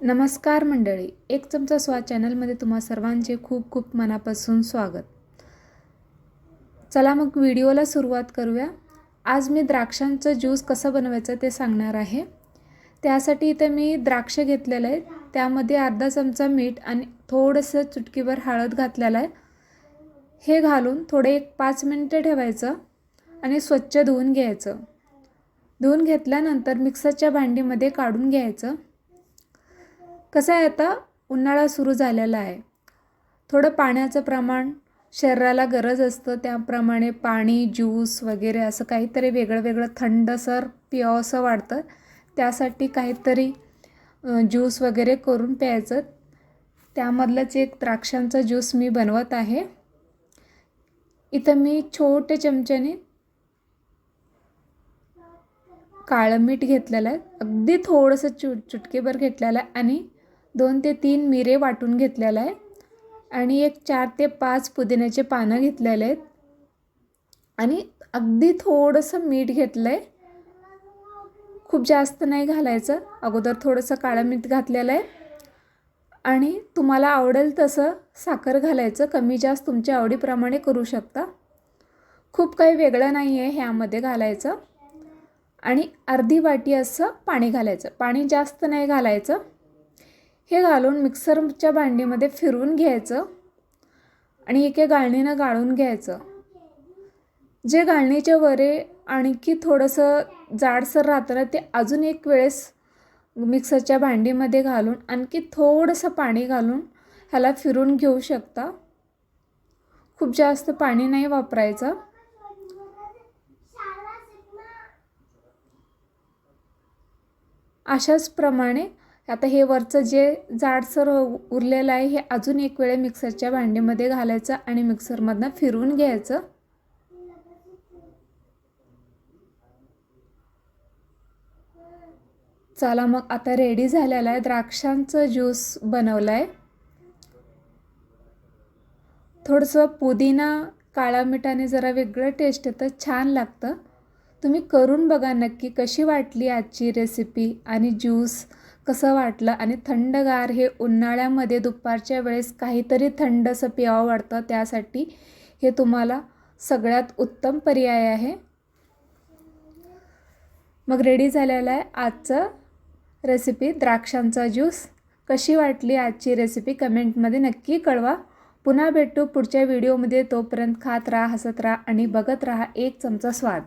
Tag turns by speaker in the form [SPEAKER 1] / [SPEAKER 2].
[SPEAKER 1] नमस्कार मंडळी एक चमचा स्वाद चॅनलमध्ये तुम्हा सर्वांचे खूप खूप मनापासून स्वागत. चला मग व्हिडिओला सुरुवात करूया. आज मी द्राक्षांचं ज्यूस कसं बनवायचं ते सांगणार आहे. त्यासाठी इथं मी द्राक्ष घेतलेलं आहे. त्यामध्ये अर्धा चमचा मीठ आणि थोडंसं चुटकीभर हळद घातलेलं आहे. हे घालून थोडे एक पाच मिनटं ठेवायचं आणि स्वच्छ धुवून घ्यायचं. धुवून घेतल्यानंतर मिक्सरच्या भांडीमध्ये काढून घ्यायचं. कसं आहे आता? उन्हाळा सुरू झालेला आहे. थोडं पाण्याचं प्रमाण शरीराला गरज असतं. त्याप्रमाणे पाणी ज्यूस वगैरे असं काहीतरी वेगळं वेगळं थंडसर पिवावंसं वाटतं त्यासाठी काहीतरी ज्यूस वगैरे करून प्यायचं. त्यामधलंच एक द्राक्षांचा ज्यूस मी बनवत आहे. इथं मी छोटे चमच्याने काळं मीठ घेतलेलं आहे. अगदी थोडंसं चु चुटकेभर घेतलेलं आहे आणि दोन ते तीन मिरे वाटून घेतलेलं आहे आणि एक चार ते पाच पुदिन्याचे पानं घेतलेले आहेत. आणि अगदी थोडंसं मीठ घेतलं आहे खूप जास्त नाही घालायचं. अगोदर थोडंसं काळं मीठ घातलेलं आहे. आणि तुम्हाला आवडेल तसं साखर घालायचं. कमी जास्त तुमच्या आवडीप्रमाणे करू शकता. खूप काही वेगळं नाही आहे ह्यामध्ये घालायचं. आणि अर्धी वाटी असं पाणी घालायचं. पाणी जास्त नाही घालायचं. हे घालून मिक्सरच्या भांडीमध्ये फिरवून घ्यायचं आणि एके गाळणीनं गाळून घ्यायचं. जे गाळणीच्या वरे आणखी थोडंसं जाडसर राहतं ना ते अजून एक वेळेस मिक्सरच्या भांडीमध्ये घालून आणखी थोडंसं पाणी घालून ह्याला फिरून घेऊ शकता. खूप जास्त पाणी नाही वापरायचं. अशाच प्रमाणे आता हे वरचं जे जाडसर उरलेलं आहे हे अजून एक वेळे मिक्सरच्या भांडीमध्ये घालायचं आणि मिक्सरमधनं फिरवून घ्यायचं. चला मग आता रेडी झालेला आहे द्राक्षांचं ज्यूस बनवलं आहे थोडंसं पुदिना काळा मिठाने जरा वेगळं टेस्ट येतं छान लागतं. तुम्ही करून बघा नक्की कशी वाटली आजची रेसिपी आणि ज्यूस कसं वाटलं? आणि थंडगार हे उन्हाळ्यामध्ये दुपारच्या वेळेस काहीतरी थंडसं प्यावं वाटतं त्यासाठी हे तुम्हाला सगळ्यात उत्तम पर्याय आहे. मग रेडी झालेला आहे आजचं रेसिपी द्राक्षांचा ज्यूस कशी वाटली आजची रेसिपी कमेंटमध्ये नक्की कळवा. पुन्हा भेटू पुढच्या व्हिडिओमध्ये तोपर्यंत खात राहा हसत राहा आणि बघत राहा एक चमचा स्वाद.